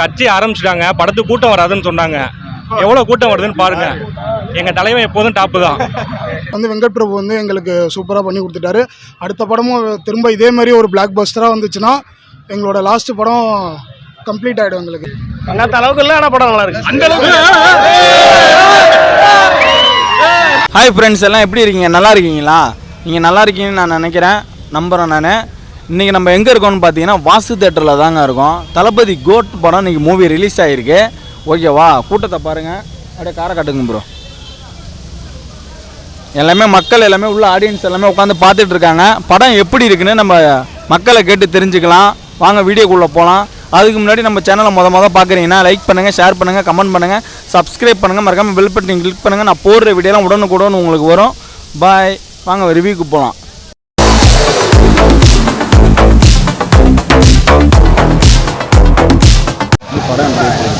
கட்சி ஆரம்பிச்சிட்டாங்க. படத்துக்கு கூட்டம் வராதுன்னு சொன்னாங்க. எவ்வளோ கூட்டம் வருதுன்னு பாருங்க. எங்க தலைவன் எப்போதும் டாப்பு தான். வந்து வெங்கட் பிரபு வந்து எங்களுக்கு சூப்பராக பண்ணி கொடுத்துட்டாரு. அடுத்த படமும் திரும்ப இதே மாதிரி ஒரு பிளாக் பஸ்டராக வந்துச்சுன்னா எங்களோட லாஸ்ட் படம் கம்ப்ளீட் ஆகிடும் எங்களுக்கு. அந்த அளவுக்கு இல்லை ஆனால் படம் நல்லா இருக்கு. அந்த ஹாய் ஃப்ரெண்ட்ஸ் எல்லாம் எப்படி இருக்கீங்க? நல்லா இருக்கீங்களா? நீங்கள் நல்லா இருக்கீங்கன்னு நான் நினைக்கிறேன். நம்புகிறேன் நான். இன்றைக்கி நம்ம எங்கே இருக்கோம்னு பார்த்தீங்கன்னா வாசு தேட்டரில் தாங்க இருக்கோம். தளபதி கோட் படம் இன்றைக்கி மூவி ரிலீஸ் ஆகிருக்கு ஓகேவா கூட்டத்தை பாருங்கள் அப்படியே காரை காட்டுங்க ப்ரோ எல்லாமே மக்கள் எல்லாமே உள்ள ஆடியன்ஸ் எல்லாமே உட்காந்து பார்த்துட்டு இருக்காங்க. படம் எப்படி இருக்குன்னு நம்ம மக்களை கேட்டு தெரிஞ்சுக்கலாம். வாங்க வீடியோக்குள்ளே போகலாம் அதுக்கு முன்னாடி நம்ம சேனலை மொதல் மொதல் பார்க்குறீங்கன்னா லைக் பண்ணுங்கள் ஷேர் பண்ணுங்கள் கமெண்ட் பண்ணுங்கள் சப்ஸ்கிரைப் பண்ணுங்கள் மறக்காமல் பெல் பட்டன் கிளிக் பண்ணுங்கள் நான் போடுற வீடியோலாம் உடனுக்குடன் உங்களுக்கு வரும். பாய் வாங்க ரிவ்யூக்கு போகலாம்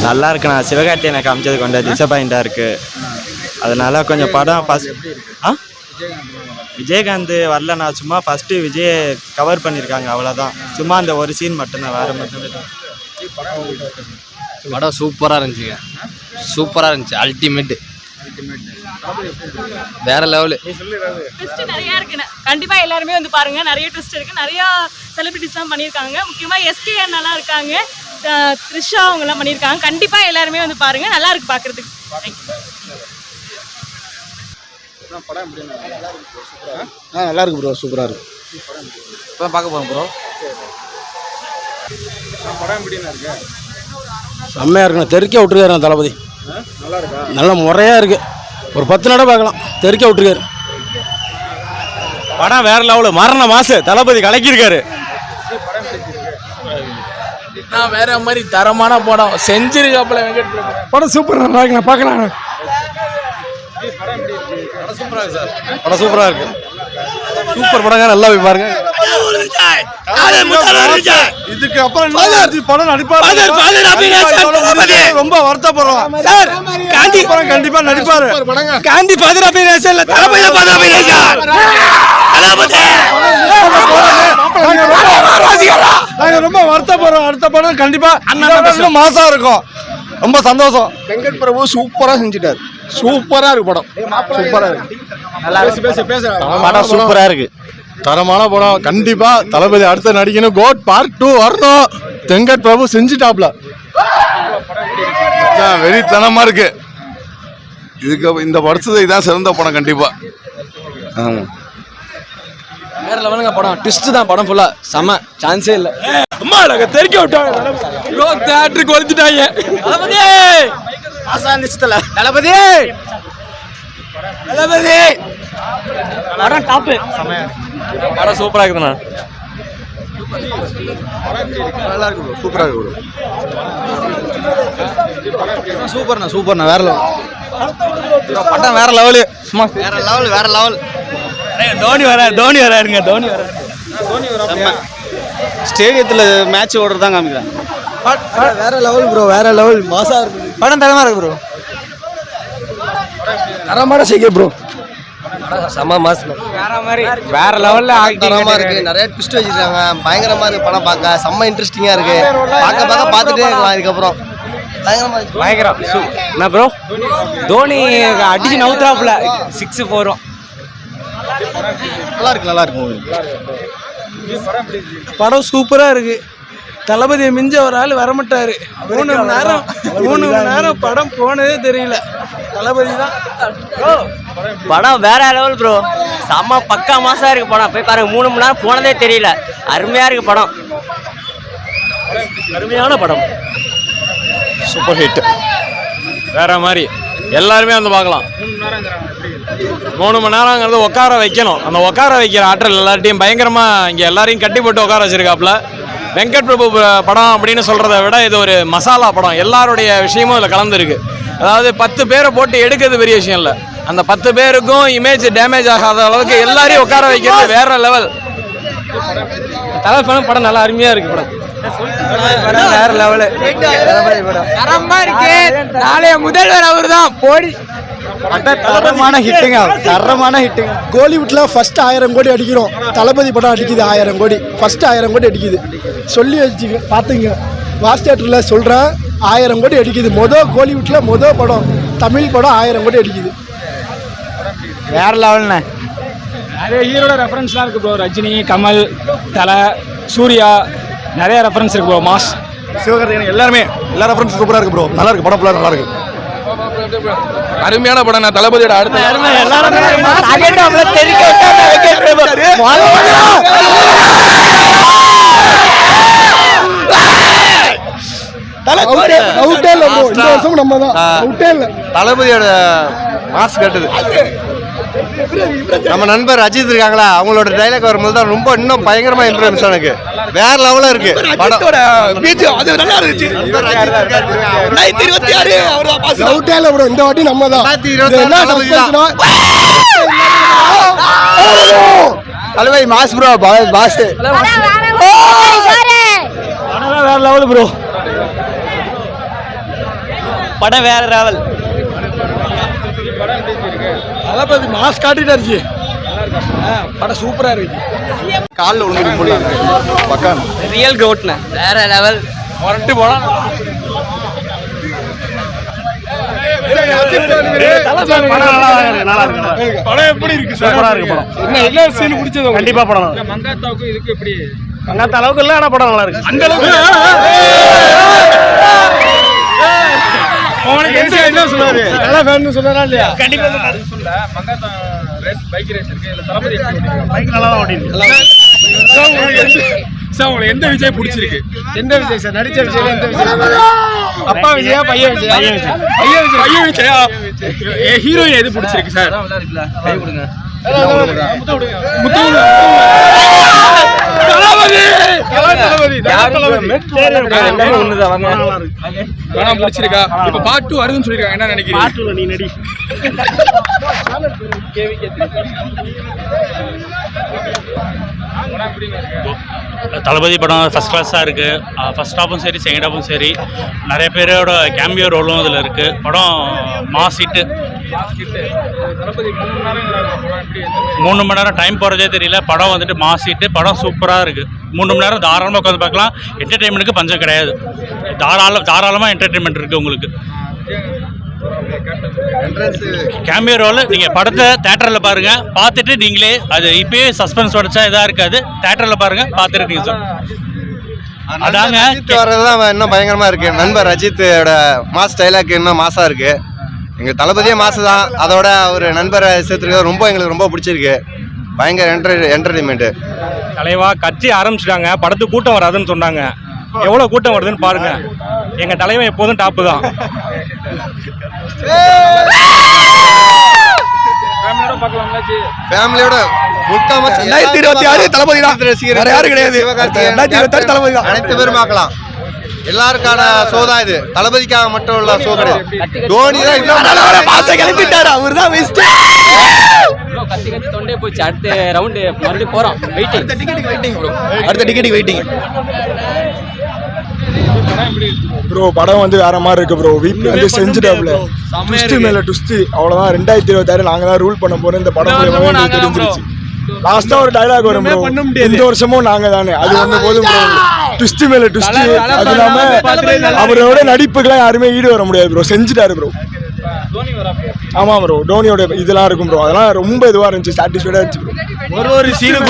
நல்லா இருக்குண்ணா சிவகார்த்தியனை காமிச்சது கொஞ்சம் டிசப்பாயிண்டாக இருக்கு. அதனால கொஞ்சம் படம் ஃபஸ்ட் ஆ? விஜயகாந்த் வரலண்ணா சும்மா ஃபஸ்ட்டு விஜய் கவர் பண்ணியிருக்காங்க அவ்வளோதான் சும்மா அந்த ஒரு சீன் மட்டும்தான் வேறு மட்டும் படம் சூப்பராக இருந்துச்சுங்க. சூப்பராக இருந்துச்சு அல்டிமேட்டு வேற லெவலு நிறைய இருக்கு. கண்டிப்பா எல்லாருமே வந்து பாருங்க. நிறைய ட்விஸ்ட் இருக்கு. நிறைய செலிபிரிட்டிஸ் தான் பண்ணியிருக்காங்க. முக்கியமா எஸ்கே நல்லா இருக்காங்க. த்ரிஷா அவங்க எல்லாம் பண்ணியிருக்காங்க. கண்டிப்பா எல்லாருமே வந்து பாருங்க. நல்லா இருக்கு பாக்குறதுக்கு. ஆ நல்லா இருக்கு ப்ரோ சூப்பராக இருக்கு. இப்போ பார்க்க போகிறோம் ப்ரோ செம்மையாக இருக்குண்ணா. தெருக்கே விட்டுருக்காரு தளபதி. நல்ல முறையாக இருக்கு. ஒரு பத்து நட பார்க்கலாம். தெருக்கே விட்டுருக்காரு. படம் வேற லெவலு மரண மாசு. தளபதி கலக்கியிருக்காரு. நான் வேற மாதிரி தரமான படம். செஞ்சிருக்காப்புல வெங்கட் படம் சூப்பர் நல்லா இருக்கு நான் பார்க்கலாம். படம் சூப்பராக இருக்கு. சூப்பர் படங்க நல்லா போய் பாருங்க. இதுக்கு அப்புறம் படம் நடிப்பாரு. ரொம்ப வருத்தப்படுறோம். சார் காந்தி படம் கண்டிப்பா நடிப்பாரு. காந்தி தளபதி பதில் அபிநேசன் நாங்க ரொம்ப வருத்தப்படுறோம். அடுத்த படம் கண்டிப்பா மாசா இருக்கும். ரொம்ப சந்தோஷம். வெங்கட் பிரபு சூப்பராக செஞ்சுட்டாரு. சூப்பராக இருக்கு படம். சூப்பராக இருக்கு. படம். சூப்பராக இருக்கு. தரமான படம். கண்டிப்பா தளபதி அடுத்து நடிக்கணும் கோட் பார்ட் டூ வரணும். வெங்கட் பிரபு செஞ்சுட்டாப்ல. வெறித்தனமா இருக்கு. இதுக்கு இந்த வருஷத்துக்கு இதான் சிறந்த படம் கண்டிப்பா. ஆமா. வேற லெவலுங்க படம். ட்விஸ்ட் தான் படம் ஃபுல்லா செம. சான்ஸே இல்லை. அம்மா நாங்கள் தெருக்கே விட்டாங்க ப்ரோ தேட்டருக்கு வந்துட்டாங்க தளபதி! தளபதி! தளபதி! படம் டாப்பு படம் சூப்பராக இருக்குதுண்ணா. நல்லா இருக்கு bro. சூப்பரா இருக்கு bro. சூப்பர்ண்ணா சூப்பர்ண்ணா வேற லெவல் படம் வேற லெவலு சும்மா. வேற லெவல் வேற லெவல் தோனி வர தோனி வராருங்க தோனி வர. ஸ்டேடியத்தில் மேட்ச் ஓடுறது தான் காமிக்கிறேன். வேற லெவல் ப்ரோ வேற லெவல் மாசா இருக்கு. படம் தரமா இருக்கு ப்ரோ தரமான செய்ய ப்ரோ செம மாஸ் வேற லெவல்ல தரமா இருக்கு. நிறைய ட்விஸ்ட் வச்சிருக்காங்க. பயங்கரமா இருக்கு படம் பார்க்க. செம்ம இன்ட்ரெஸ்டிங்கா இருக்கு. பார்க்க பார்க்க பார்த்துட்டே இருக்கலாம் இதுக்கப்புறம். பயங்கரமா இருக்கு. பயங்கரம். என்ன ப்ரோ தோனி அடிச்சு நவுத்துறாப்புல சிக்ஸ் ஃபோரும் நல்லா இருக்கு நல்லா இருக்கு படம் சூப்பராக இருக்கு. தளபதியை மிஞ்ச ஒரு ஆள் வரமாட்டாரு. மூணு மணி நேரம் மூணு மணி நேரம் படம் போனதே தெரியல. தளபதி தான். படம் வேற லெவல் ப்ரோ செம்ம பக்கா மாசா இருக்கு படம். போய் பாருங்க மூணு மணி நேரம் போனதே தெரியல. அருமையா இருக்கு படம். அருமையான படம். சூப்பர் ஹிட் வேற மாதிரி. எல்லாருமே வந்து பார்க்கலாம். மூணு மணி நேரங்கிறது உட்கார வைக்கணும். அந்த உட்கார வைக்கிற ஆற்றல் எல்லார்ட்டையும் பயங்கரமா இங்க எல்லாரையும் கட்டி போட்டு உட்கார வச்சிருக்காப்புல. வெங்கட் பிரபு படம் அப்படின்னு சொல்கிறத விட இது ஒரு மசாலா படம். எல்லாருடைய விஷயமும் இதில் கலந்துருக்கு. அதாவது பத்து பேரை போட்டு எடுக்கிறது பெரிய விஷயம் இல்லை. அந்த பத்து பேருக்கும் இமேஜ் டேமேஜ் ஆகாத அளவுக்கு எல்லாரையும் உட்கார வைக்கிறது வேற லெவல் தலை படம் படம் நல்லா அருமையா இருக்கு படம். வேற லெவலு தரமா இருக்கு. நாளைய முதல்வர் அவர் தான் போடி தரமான ஹிட்டுங்க தரமான ஹிட்டுங்க கோலிவுட்ல ஃபர்ஸ்ட் ஆயிரம் கோடி அடிக்கிறோம். தளபதி படம் அடிக்குது ஆயிரம் கோடி. ஃபர்ஸ்ட் ஆயிரம் கோடி அடிக்குது. சொல்லி வச்சுக்க பார்த்துங்க. வாஸ் தேட்டரில் சொல்கிறேன் ஆயிரம் கோடி அடிக்குது. மொதல் கோலிவுட்டில் மொதல் படம் தமிழ் படம் ஆயிரம் கோடி அடிக்குது. வேற லெவல்ண்ணே நிறைய ஹீரோட ரெஃபரன்ஸ்லாம் இருக்கு ப்ரோ ரஜினி கமல் தலை சூர்யா நிறைய ரெஃபரன்ஸ் இருக்கு ப்ரோ மாஸ் சிவகார்த்திகேயன் எல்லாருமே எல்லா ரெஃபரன்ஸ் சூப்பராக இருக்கு ப்ரோ நல்லா இருக்கு படம் ஃபுல்லாக நல்லா இருக்கு. அருமையான படம் நான் தளபதியோட அடுத்த தளபதியோட மாஸ் கட்டுது. நம்ம நண்பர் அஜித் இருக்காங்களா? அவங்களோட டைலாக் வரும்போது தான் ரொம்ப இன்னும் பயங்கரமா இம்ப்ரெஸ் எனக்கு. வேற லெவலில் இருக்கு. படம். அது நல்லா இருந்துச்சு. அவுட்டே இல்லை ப்ரோ இந்த வாட்டி நம்ம தான். இருபத்தி ஆறு தளபதி மாஸ் ப்ரோ மாஸ் படம் வேற லெவல் ப்ரோ படம் வேற லெவல் தளபதி மாஸ் காட்டிட்டாருச்சு படம் சூப்பரா இருக்கு காலில் ஒழுங்கு போடலாம் பக்கான் ரியல் கோட்ண்ணே வேற லெவல் படம் எப்படி இருக்கு சூப்பரா இருக்கு படம் என்ன எல்லா சீன் பிடிச்சது கண்டிப்பா படம் மங்காத்தாவுக்கும் இதுக்கு எப்படி அந்த அளவுக்கு இல்லை ஆனால் படம் நல்லா இருக்கு அந்த அளவுக்கு உனக்கு எந்த என்ன சொன்னாரு நல்லா ஃபேன் சொன்னாரா இல்லையா? கண்டிப்பா சொல்ல மங்காத்தா ரேஸ் பைக் ரேஸ் இருக்கு. இல்ல தளபதி பைக் நல்லா தான் ஓட்டிருக்கு சார். உங்களுக்கு எந்த விஜய் பிடிச்சிருக்கு? எந்த விஜய் சார்? நடிச்ச விஜய் எந்த விஜய் அப்பா விஜயா பையன் விஜயா? பையன் விஜய். பையன் விஜய். பையன் விஜயா? ஹீரோயின் எது பிடிச்சிருக்கு சார்? முத்து படம் பிடிச்சிருக்கா இப்ப பார்ட் டூ வருதுன்னு சொல்லிருக்காங்க. என்ன நினைக்கிறீங்க? நீ நடி. தளபதி படம் ஃபஸ்ட் கிளாஸாக இருக்குது ஃபஸ்ட் ஹாஃபும் சரி செகண்ட் ஹாஃபும் சரி. நிறைய பேரோட கேம்பியோ ரோலும் இதில் இருக்குது படம் மாஸ் ஹிட்டு மூணு மூணு நேரம் டைம் போகிறதே தெரியல. படம் வந்துட்டு மாஸ் ஹிட்டு படம் சூப்பராக இருக்குது மூணு மணி நேரம் தாராளமாக உட்காந்து பார்க்கலாம். என்டர்டெயின்மெண்ட்டுக்கு பஞ்சம் கிடையாது. தாராள தாராளமாக என்டர்டெயின்மெண்ட் இருக்குது உங்களுக்கு. கேமியோ ரோல் நீங்கள் படத்தை தேட்டரில் பாருங்கள் பார்த்துட்டு நீங்களே அது இப்பயே சஸ்பென்ஸ் உடச்சா இதாக இருக்காது. தேட்டரில் பாருங்கள் பார்த்துட்டு நீங்கள் சொல்லுங்கள் அதாங்க அஜித் வர்றதுதான் இன்னும் பயங்கரமா இருக்கு. நண்பர் அஜித்தோட மாஸ் டைலாக் இன்னும் மாசா இருக்கு. எங்க தளபதியே மாசு தான் அதோட ஒரு நண்பரை சேர்த்துருக்க ரொம்ப எங்களுக்கு ரொம்ப பிடிச்சிருக்கு. பயங்கர என்டர் என்டர்டைன்மெண்ட் தலைவா கட்சி ஆரம்பிச்சிட்டாங்க. படத்துக்கு கூட்டம் வராதுன்னு சொன்னாங்க. எவ்வளோ கூட்டம் வருதுன்னு பாருங்க. எங்க தலைவன் எப்போதும் டாப்பு தான். ஃபேமிலியோட ரெண்டாயிரத்தி இருபத்தி ஆறு தளபதி தான். வேற யாரும் கிடையாது. ரெண்டாயிரத்தி இருபத்தி ஆறு தளபதி தான். அனைத்து பேரும் பார்க்கலாம். எல்லாருக்கான தான் இது. தளபதிக்காக மட்டும் உள்ள ஷோ கிடையாது தோனி தான் இன்னும் மாச கிளம்பிட்டாரு. அவர் தான் பெஸ்ட் கத்தி கத்தி தொண்டே போச்சு. அடுத்த ரவுண்டு மறுபடியும் போறோம். வெயிட்டிங் அடுத்த டிக்கெட்டுக்கு வெயிட்டிங் ப்ரோ அடுத்த டிக்கெட்டுக்கு வெயிட்டிங் ப்ரோ படம் வந்து வேற மாதிரி இருக்கு ப்ரோ வீட்ல வந்து செஞ்சுட்டாப்ல. ட்விஸ்ட் மேல ட்விஸ்ட் அவ்வளவுதான். ரெண்டாயிரத்தி இருபத்தாறு நாங்க தான் ரூல் பண்ண போறோம். இந்த படம் தெரிஞ்சிருச்சு. லாஸ்டா ஒரு டயலாக் வரும் ப்ரோ இந்த வருஷமும் நாங்க தானே. அது வந்து போதும் ப்ரோ ட்விஸ்ட் மேல ட்விஸ்ட் அது இல்லாம அவரோட நடிப்புக்கெல்லாம் யாருமே ஈடு வர முடியாது ப்ரோ செஞ்சுட்டாரு ப்ரோ ஆமா ப்ரோ டோனியோட இதெல்லாம் இருக்கும் ப்ரோ அதெல்லாம் ரொம்ப இதுவா இருந்துச்சு சாட்டிஸ்ஃபைடா இருந்துச்சு ப்ரோ ஒரு ஒரு சீனு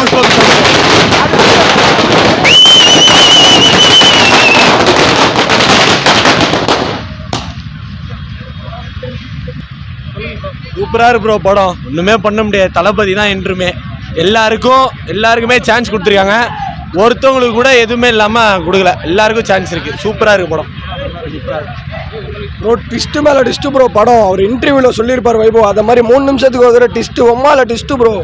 சூப்பராக இருக்கு ப்ரோ படம். ஒன்றுமே பண்ண முடியாது. தளபதி தான் என்றுமே. எல்லாருக்கும் எல்லாருக்குமே சான்ஸ் கொடுத்துருக்காங்க. ஒருத்தவங்களுக்கு கூட எதுவுமே இல்லாமல் கொடுக்கல. எல்லாருக்கும் சான்ஸ் இருக்குது சூப்பராக இருக்கு படம். ப்ரோ ட்விஸ்ட் மேல ட்விஸ்ட் ப்ரோ படம். அவர் இன்டர்வியூல சொல்லியிருப்பார் வைபவ். அந்த மாதிரி மூணு நிமிஷத்துக்கு ஒரு ட்விஸ்ட் ஒம்மால ட்விஸ்ட் ப்ரோ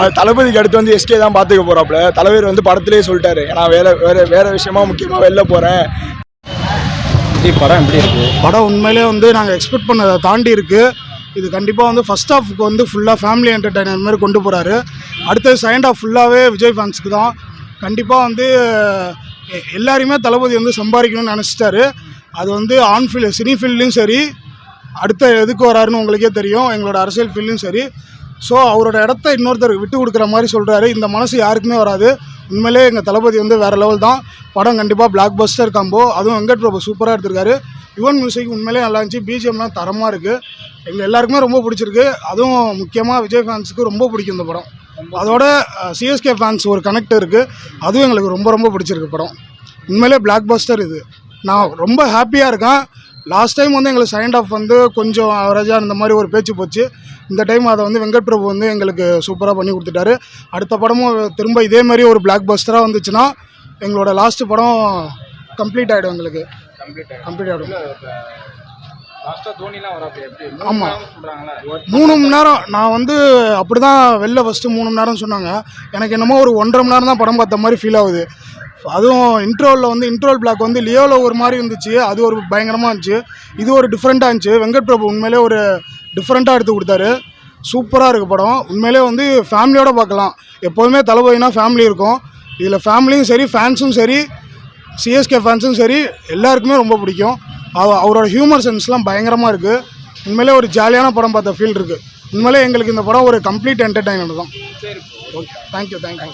அது தளபதிக்கு அடுத்து வந்து எஸ்கே தான் பார்த்துக்க போறாப்ல தலைவர் வந்து படத்திலேயே சொல்லிட்டாரு. நான் வேற வேற வேற விஷயமா முக்கியமா வெளில போறேன். படம் எப்படி இருக்கு? படம் உண்மையிலே வந்து நாங்கள் எக்ஸ்பெக்ட் பண்ணதை தாண்டி இருக்குது இது கண்டிப்பாக வந்து ஃபஸ்ட் ஹாஃப்க்கு வந்து ஃபுல்லாக ஃபேமிலி என்டர்டைனர் மாதிரி கொண்டு போகிறாரு அடுத்தது செகண்ட் ஹாஃப் ஃபுல்லாகவே விஜய் ஃபேன்ஸுக்கு தான். கண்டிப்பாக வந்து எ- எல்லாரையுமே தளபதி வந்து சம்பாதிக்கணும்னு நினச்சிட்டாரு. அது வந்து ஆன் ஃபீல்டு சினி ஃபீல்ட்லேயும் சரி அடுத்த எதுக்கு வராருன்னு உங்களுக்கே தெரியும். எங்களோட அரசியல் ஃபீல்டும் சரி. ஸோ அவரோட இடத்த இன்னொருத்தருக்கு விட்டு கொடுக்குற மாதிரி சொல்கிறாரு இந்த மனசு யாருக்குமே வராது. உண்மையிலே எங்கள் தளபதி வந்து வேறு லெவல் தான். படம் கண்டிப்பாக பிளாக் பஸ்டர் காம்போ அதுவும் வெங்கட் பிரபு சூப்பராக எடுத்திருக்காரு. யுவன் மியூசிக் உண்மையிலே நல்லா இருந்துச்சு. பிஜிஎம்லாம் தரமாக இருக்குது எங்கள் எல்லாருக்குமே ரொம்ப பிடிச்சிருக்கு. அதுவும் முக்கியமாக விஜய் ஃபேன்ஸுக்கு ரொம்ப பிடிக்கும் இந்த படம். அதோட சிஎஸ்கே ஃபேன்ஸ் ஒரு கனெக்ட் இருக்குது அதுவும் எங்களுக்கு ரொம்ப ரொம்ப பிடிச்சிருக்கு படம். உண்மையிலே பிளாக் பஸ்டர் இது. நான் ரொம்ப ஹாப்பியாக இருக்கேன். லாஸ்ட் டைம் வந்து எங்களுக்கு சைண்ட் ஆஃப் வந்து கொஞ்சம் அவரேஜாக இந்த மாதிரி ஒரு பேச்சு போச்சு. இந்த டைம் அதை வந்து வெங்கட் பிரபு வந்து எங்களுக்கு சூப்பராக பண்ணி கொடுத்துட்டாரு. அடுத்த படமும் திரும்ப இதே மாதிரி ஒரு பிளாக் பஸ்டராக வந்துச்சுன்னா எங்களோட லாஸ்ட் படம் கம்ப்ளீட் ஆகிடும் எங்களுக்கு. கம்ப்ளீட் ஆகிடும் ஆமாம் மூணு மணி நேரம் நான் வந்து அப்படி தான் வெளில ஃபஸ்ட்டு மூணு மணி நேரம் சொன்னாங்க. எனக்கு என்னமோ ஒரு ஒன்றரை மணி நேரம் தான் படம் பார்த்த மாதிரி ஃபீல் ஆகுது. அதுவும் இன்ட்ரோவில் வந்து இன்ட்ரோல் பிளாக் வந்து லியோவில் ஒரு மாதிரி இருந்துச்சு. அது ஒரு பயங்கரமாக இருந்துச்சு. இது ஒரு டிஃப்ரெண்ட்டாக இருந்துச்சு. வெங்கட் பிரபு உண்மையிலே ஒரு டிஃப்ரெண்ட்டாக எடுத்து கொடுத்தாரு. சூப்பராக இருக்குது படம். உண்மையிலே வந்து ஃபேமிலியோட பார்க்கலாம். எப்போதுமே தளபதினா ஃபேமிலி இருக்கும். இதில் ஃபேமிலியும் சரி ஃபேன்ஸும் சரி. சிஎஸ்கே ஃபேன்ஸும் சரி எல்லாருக்குமே ரொம்ப பிடிக்கும். அவரோட ஹியூமர் சென்ஸ்லாம் பயங்கரமாக இருக்குது உண்மையிலே ஒரு ஜாலியான படம் பார்த்த ஃபீல் இருக்குது உண்மையிலே எங்களுக்கு இந்த படம் ஒரு கம்ப்ளீட் என்டர்டைன்மெண்ட் தான். Okay thank you thank you